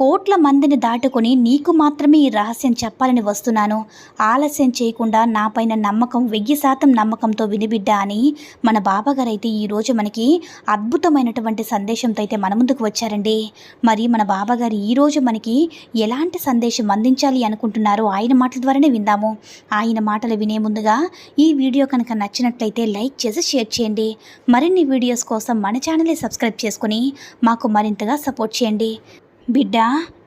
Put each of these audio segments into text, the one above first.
కోట్ల మందిని దాటుకొని నీకు మాత్రమే ఈ రహస్యం చెప్పాలని వస్తున్నాను. ఆలస్యం చేయకుండా నాపైన నమ్మకం వెయ్యి శాతం నమ్మకంతో వినిబిడ్డ అని మన బాబాగారు అయితే ఈరోజు మనకి అద్భుతమైనటువంటి సందేశంతో అయితే మన ముందుకు వచ్చారండి. మరి మన బాబాగారు ఈరోజు మనకి ఎలాంటి సందేశం అందించాలి అనుకుంటున్నారో ఆయన మాటల ద్వారానే విందాము. ఆయన మాటలు వినే ముందుగా ఈ వీడియో కనుక నచ్చినట్లయితే లైక్ చేసి షేర్ చేయండి. మరిన్ని వీడియోస్ కోసం మన ఛానల్ని సబ్స్క్రైబ్ చేసుకుని మాకు మరింతగా సపోర్ట్ చేయండి. బిడ్డ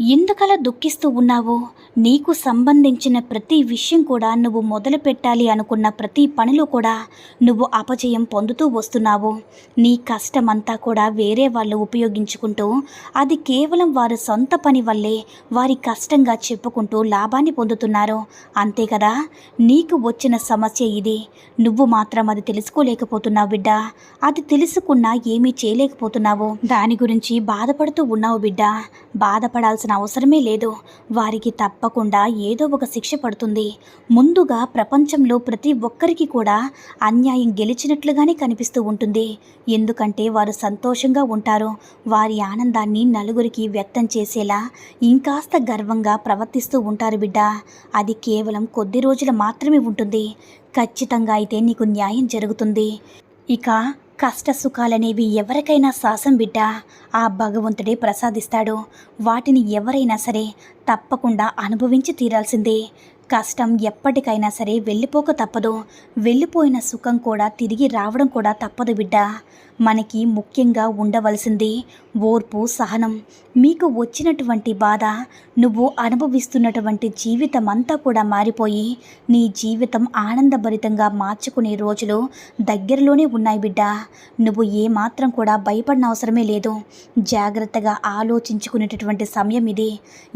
ఎందుకలా దుఃఖిస్తూ ఉన్నావు? నీకు సంబంధించిన ప్రతి విషయం కూడా నువ్వు మొదలు పెట్టాలి అనుకున్న ప్రతి పనిలో కూడా నువ్వు అపజయం పొందుతూ వస్తున్నావు. నీ కష్టమంతా కూడా వేరే వాళ్ళు ఉపయోగించుకుంటూ అది కేవలం వారి సొంత పని వల్లే వారి కష్టంగా చెప్పుకుంటూ లాభాన్ని పొందుతున్నారు. అంతే కదా? నీకు వచ్చిన సమస్య ఇది. నువ్వు మాత్రం అది తెలుసుకోలేకపోతున్నావు బిడ్డ. అది తెలుసుకున్నా ఏమీ చేయలేకపోతున్నావు. దాని గురించి బాధపడుతూ ఉన్నావు బిడ్డ. బాధపడాల్సిన అవసరమే లేదు. వారికి తప్పకుండా ఏదో ఒక శిక్ష పడుతుంది. ముందుగా ప్రపంచంలో ప్రతి ఒక్కరికి కూడా అన్యాయం గెలిచినట్లుగానే కనిపిస్తూ ఉంటుంది. ఎందుకంటే వారు సంతోషంగా ఉంటారు. వారి ఆనందాన్ని నలుగురికి వ్యక్తం చేసేలా ఇంకాస్త గర్వంగా ప్రవర్తిస్తూ ఉంటారు బిడ్డ. అది కేవలం కొద్ది రోజులు మాత్రమే ఉంటుంది. ఖచ్చితంగా అయితే నీకు న్యాయం జరుగుతుంది. ఇక కష్ట సుఖాలనేవి ఎవరికైనా శాసం బిడ్డ. ఆ భగవంతుడే ప్రసాదిస్తాడు. వాటిని ఎవరైనా సరే తప్పకుండా అనుభవించి తీరాల్సిందే. కష్టం ఎప్పటికైనా సరే వెళ్ళిపోక తప్పదు. వెళ్ళిపోయిన సుఖం కూడా తిరిగి రావడం కూడా తప్పదు బిడ్డ. మనకి ముఖ్యంగా ఉండవలసింది ఓర్పు సహనం. మీకు వచ్చినటువంటి బాధ నువ్వు అనుభవిస్తున్నటువంటి జీవితం అంతా కూడా మారిపోయి నీ జీవితం ఆనందభరితంగా మార్చుకునే రోజులు దగ్గరలోనే ఉన్నాయి బిడ్డ. నువ్వు ఏమాత్రం కూడా భయపడిన అవసరమే లేదు. జాగ్రత్తగా ఆలోచించుకునేటటువంటి సమయం ఇది.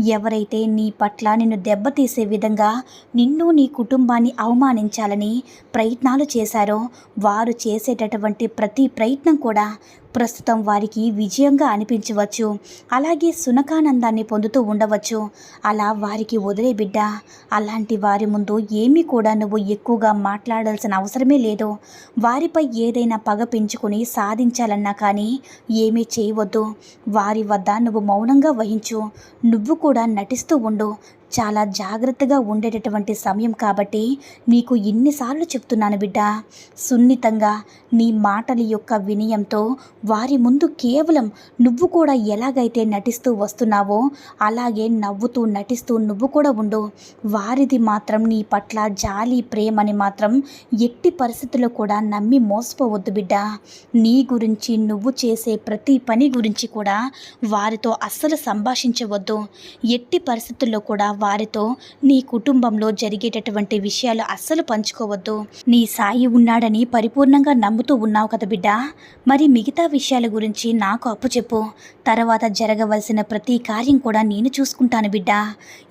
ఎవరైతే నీ పట్ల నిన్ను దెబ్బతీసే విధంగా నిన్ను నీ కుటుంబాన్ని అవమానించాలని ప్రయత్నాలు చేశారో వారు చేసేటటువంటి ప్రతి ప్రయత్నం కూడా ప్రస్తుతం వారికి విజయంగా అనిపించవచ్చు. అలాగే సునకానందాన్ని పొందుతూ ఉండవచ్చు. అలా వారికి వదిలే బిడ్డ అలాంటి వారి ముందు ఏమీ కూడా నువ్వు ఎక్కువగా మాట్లాడాల్సిన అవసరమే లేదు. వారిపై ఏదైనా పగ పెంచుకుని సాధించాలన్నా కానీ ఏమీ చేయవద్దు. వారి వద్ద నువ్వు మౌనంగా వహించు. నువ్వు కూడా నటిస్తూ ఉండు. చాలా జాగ్రత్తగా ఉండేటటువంటి సమయం కాబట్టి నీకు ఇన్నిసార్లు చెప్తున్నాను బిడ్డ. సున్నితంగా నీ మాటల యొక్క వినయంతో వారి ముందు కేవలం నువ్వు కూడా ఎలాగైతే నటిస్తూ వస్తున్నావో అలాగే నవ్వుతూ నటిస్తూ నువ్వు కూడా ఉండు. వారిది మాత్రం నీ పట్ల జాలి ప్రేమని మాత్రం ఎట్టి పరిస్థితుల్లో కూడా నమ్మి మోసపోవద్దు బిడ్డ. నీ గురించి నువ్వు చేసే ప్రతి పని గురించి కూడా వారితో అస్సలు సంభాషించవద్దు. ఎట్టి పరిస్థితుల్లో కూడా వారితో నీ కుటుంబంలో జరిగేటటువంటి విషయాలు అస్సలు పంచుకోవద్దు. నీ సాయి ఉన్నాడని పరిపూర్ణంగా నమ్ముతూ ఉన్నావు కదా బిడ్డ. మరి మిగతా విషయాల గురించి నాకు అప్పు చెప్పు. తర్వాత జరగవలసిన ప్రతి కార్యం కూడా నేను చూసుకుంటాను బిడ్డ.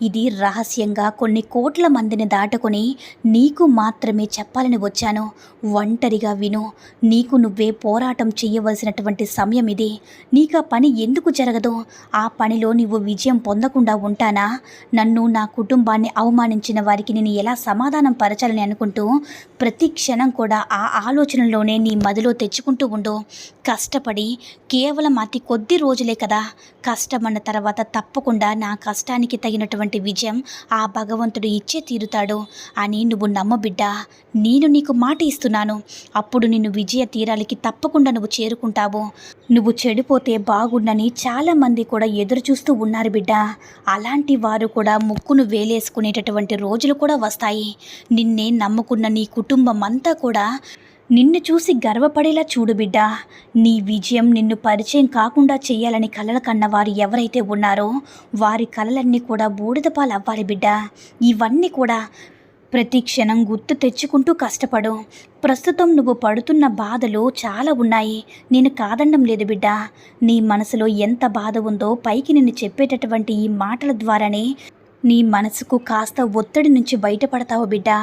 ఇది రహస్యంగా కొన్ని కోట్ల మందిని దాటుకొని నీకు మాత్రమే చెప్పాలని వచ్చాను. ఒంటరిగా విను. నీకు నువ్వే పోరాటం చేయవలసినటువంటి సమయం ఇది. నీకు ఆ పని ఎందుకు జరగదు? ఆ పనిలో నువ్వు విజయం పొందకుండా ఉంటానా? నన్ను నా కుటుంబాన్ని అవమానించిన వారికి నేను ఎలా సమాధానం పరచాలని అనుకుంటూ ప్రతి క్షణం కూడా ఆ ఆలోచనలోనే నీ మదిలో తెచ్చుకుంటూ ఉండు. కష్టపడి కేవలం అతి కొద్ది రోజులే కదా. కష్టమన్న తర్వాత తప్పకుండా నా కష్టానికి తగినటువంటి విజయం ఆ భగవంతుడు ఇచ్చే తీరుతాడు అని నువ్వు నమ్మబిడ్డ నేను నీకు మాట ఇస్తున్నాను. అప్పుడు నిన్ను విజయ తీరాలకి తప్పకుండా నువ్వు చేరుకుంటావు. నువ్వు చెడిపోతే బాగుండని చాలామంది కూడా ఎదురు చూస్తూ ఉన్నారు బిడ్డ. అలాంటి వారు కూడా ముక్కును వేలేసుకునేటటువంటి రోజులు కూడా వస్తాయి. నిన్నే నమ్ముకున్న నీ కుటుంబం అంతా కూడా నిన్ను చూసి గర్వపడేలా చూడు బిడ్డ. నీ విజయం నిన్ను పరిచయం కాకుండా చేయాలని కలలు కన్నవారు ఎవరైతే ఉన్నారో వారి కలలన్నీ కూడా బూడిద పాలు అవ్వాలి బిడ్డ. ఇవన్నీ కూడా ప్రతి క్షణం గుర్తు తెచ్చుకుంటూ కష్టపడు. ప్రస్తుతం నువ్వు పడుతున్న బాధలు చాలా ఉన్నాయి. నేను కాదనడం లేదు బిడ్డ. నీ మనసులో ఎంత బాధ ఉందో పైకి నిన్ను చెప్పేటటువంటి ఈ మాటల ద్వారానే నీ మనసుకు కాస్త ఒత్తిడి నుంచి బయటపడతావు బిడ్డా.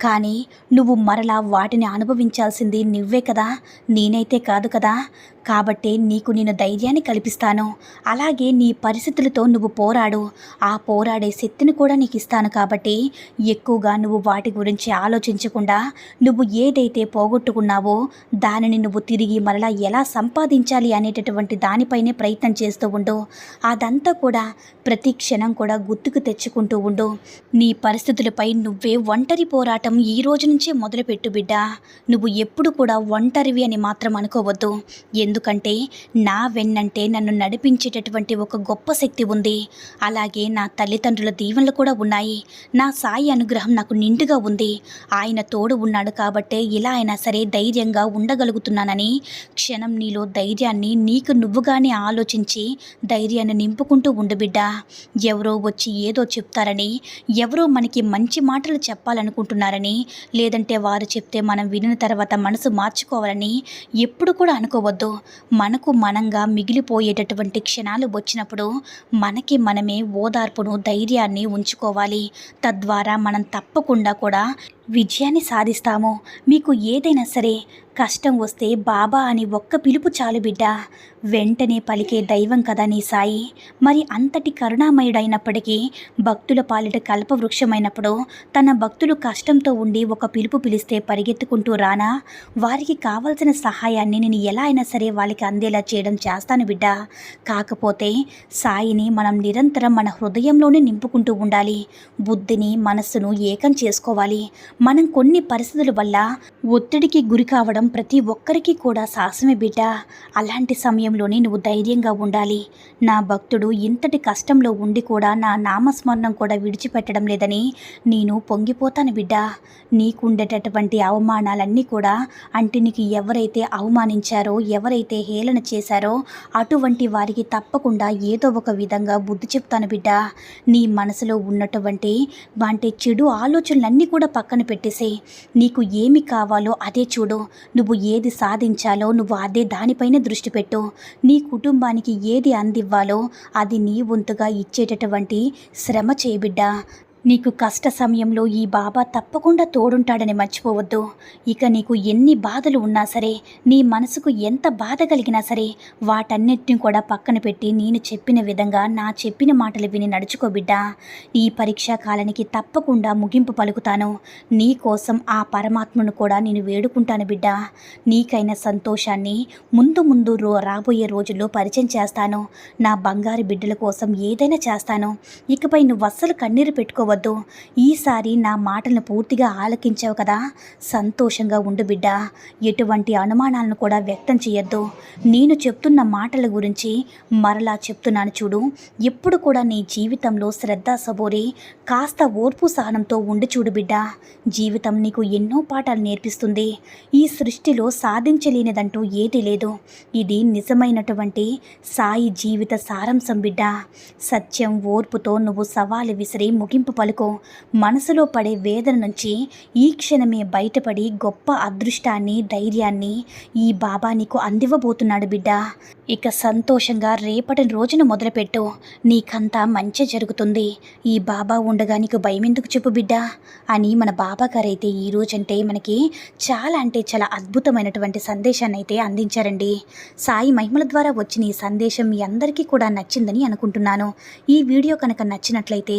కానీ నువ్వు మరలా వాటిని అనుభవించాల్సింది నువ్వే కదా. నేనైతే కాదు కదా. కాబట్టి నీకు నేను ధైర్యాన్ని కల్పిస్తాను. అలాగే నీ పరిస్థితులతో నువ్వు పోరాడు. ఆ పోరాడే శక్తిని కూడా నీకు ఇస్తాను కాబట్టి ఎక్కువగా నువ్వు వాటి గురించి ఆలోచించకుండా నువ్వు ఏదైతే పోగొట్టుకున్నావో దానిని నువ్వు తిరిగి మరలా ఎలా సంపాదించాలి అనేటటువంటి దానిపైనే ప్రయత్నం చేస్తూ ఉండు. అదంతా కూడా ప్రతి క్షణం కూడా గుర్తుకు తెచ్చుకుంటూ ఉండు. నీ పరిస్థితులపై నువ్వే ఒంటరి పోరాటం ఈ రోజు నుంచే మొదలుపెట్టు బిడ్డ. నువ్వు ఎప్పుడు కూడా ఒంటరివి అని మాత్రం అనుకోవద్దు. ఎందుకంటే నా వెన్నంటే నన్ను నడిపించేటటువంటి ఒక గొప్ప శక్తి ఉంది. అలాగే నా తల్లిదండ్రుల దీవెనలు కూడా ఉన్నాయి. నా సాయి అనుగ్రహం నాకు నిండుగా ఉంది. ఆయన తోడు ఉన్నాడు కాబట్టే ఇలా అయినా సరే ధైర్యంగా ఉండగలుగుతున్నానని క్షణం నీలో ధైర్యాన్ని నీకు నువ్వుగానే ఆలోచించి ధైర్యాన్ని నింపుకుంటూ ఉండు బిడ్డ. ఎవరో వచ్చి ఏదో చెప్తారని ఎవరో మనకి మంచి మాటలు చెప్పాలనుకుంటున్నారు చెప్పాలనుకుంటున్నారని లేదంటే వారు చెప్తే మనం వినిన తర్వాత మనసు మార్చుకోవాలని ఎప్పుడు కూడా అనుకోవద్దు. మనకు మనంగా మిగిలిపోయేటటువంటి క్షణాలు వచ్చినప్పుడు మనకి మనమే ఓదార్పును ధైర్యాన్ని ఉంచుకోవాలి. తద్వారా మనం తప్పకుండా కూడా విజయాన్ని సాధిస్తామో మీకు ఏదైనా సరే కష్టం వస్తే బాబా అని ఒక్క పిలుపు చాలు బిడ్డ. వెంటనే పలికే దైవం కదా నీ సాయి. మరి అంతటి కరుణామయుడైనప్పటికీ భక్తుల పాలిట కల్పవృక్షమైనప్పుడు తన భక్తులు కష్టంతో ఉండి ఒక పిలుపు పిలిస్తే పరిగెత్తుకుంటూ రానా? వారికి కావలసిన సహాయాన్ని నేను ఎలా అయినా సరే వాళ్ళకి అందేలా చేయడం చేస్తాను బిడ్డ. కాకపోతే సాయిని మనం నిరంతరం మన హృదయంలోనే నింపుకుంటూ ఉండాలి. బుద్ధిని మనస్సును ఏకం చేసుకోవాలి. మనం కొన్ని పరిస్థితుల వల్ల ఒత్తిడికి గురి కావడం ప్రతి ఒక్కరికి కూడా సాహసమే బిడ్డ. అలాంటి సమయంలోనే నువ్వు ధైర్యంగా ఉండాలి. నా భక్తుడు ఇంతటి కష్టంలో ఉండి కూడా నా నామస్మరణం కూడా విడిచిపెట్టడం లేదని నేను పొంగిపోతాను బిడ్డ. నీకుండేటటువంటి అవమానాలన్నీ కూడా అంటే నీకు ఎవరైతే అవమానించారో ఎవరైతే హేళన చేశారో అటువంటి వారికి తప్పకుండా ఏదో ఒక విధంగా బుద్ధి చెప్తాను బిడ్డ. నీ మనసులో ఉన్నటువంటి అంటే చెడు ఆలోచనలన్నీ కూడా పక్కన పెట్టేసే నీకు ఏమి కావాలో అదే చూడు. నువ్వు ఏది సాధించాలో నువ్వు అదే దానిపైనే దృష్టి పెట్టు. నీ కుటుంబానికి ఏది అందివ్వాలో అది నీ వంతుగా ఇచ్చేటటువంటి శ్రమ చేయబిడ్డా నీకు కష్ట సమయంలో ఈ బాబా తప్పకుండా తోడుంటాడని మర్చిపోవద్దు. ఇక నీకు ఎన్ని బాధలు ఉన్నా సరే నీ మనసుకు ఎంత బాధ కలిగినా సరే వాటన్నిటిని కూడా పక్కన పెట్టి నేను చెప్పిన విధంగా నా చెప్పిన మాటలు విని నడుచుకో బిడ్డా. ఈ పరీక్షా కాలానికి తప్పకుండా ముగింపు పలుకుతాను. నీ కోసం ఆ పరమాత్మను కూడా నేను వేడుకుంటాను బిడ్డ. నీకైన సంతోషాన్ని ముందు ముందు రో రాబోయే రోజుల్లో పరిచయం చేస్తాను. నా బంగారు బిడ్డల కోసం ఏదైనా చేస్తాను. ఇకపై నువ్వు అస్సలు కన్నీరు పెట్టుకోవద్దు. ఈసారి నా మాటలను పూర్తిగా ఆలకించావు కదా. సంతోషంగా ఉండు బిడ్డ. ఎటువంటి అనుమానాలను కూడా వ్యక్తం చేయొద్దు నేను చెప్తున్న మాటల గురించి మరలా చెప్తున్నాను చూడు. ఎప్పుడు కూడా నీ జీవితంలో శ్రద్ధ సబోరి కాస్త ఓర్పు సహనంతో ఉండి చూడు బిడ్డ. జీవితం నీకు ఎన్నో పాఠాలు నేర్పిస్తుంది. ఈ సృష్టిలో సాధించలేనిదంటూ ఏదీ లేదు. ఇది నిజమైనటువంటి సాయి జీవిత సారాంశం బిడ్డ. సత్యం ఓర్పుతో నువ్వు సవాలు విసిరి ముగింపు పలుకో మనసులో పడే వేదన నుంచి ఈ క్షణమే బయటపడి గొప్ప అదృష్టాన్ని ధైర్యాన్ని ఈ బాబా నీకు అందివ్వబోతున్నాడు బిడ్డ. ఇక సంతోషంగా రేపటి రోజున మొదలుపెట్టు. నీకంతా మంచి జరుగుతుంది. ఈ బాబా ఉండగా నీకు భయం ఎందుకు చెప్పు బిడ్డ. అని మన బాబా గారైతే ఈ రోజంటే మనకి చాలా అంటే చాలా అద్భుతమైనటువంటి సందేశాన్ని అయితే అందించారండి. సాయి మహిమల ద్వారా వచ్చిన ఈ సందేశం మీ అందరికీ కూడా నచ్చిందని అనుకుంటున్నాను. ఈ వీడియో కనుక నచ్చినట్లయితే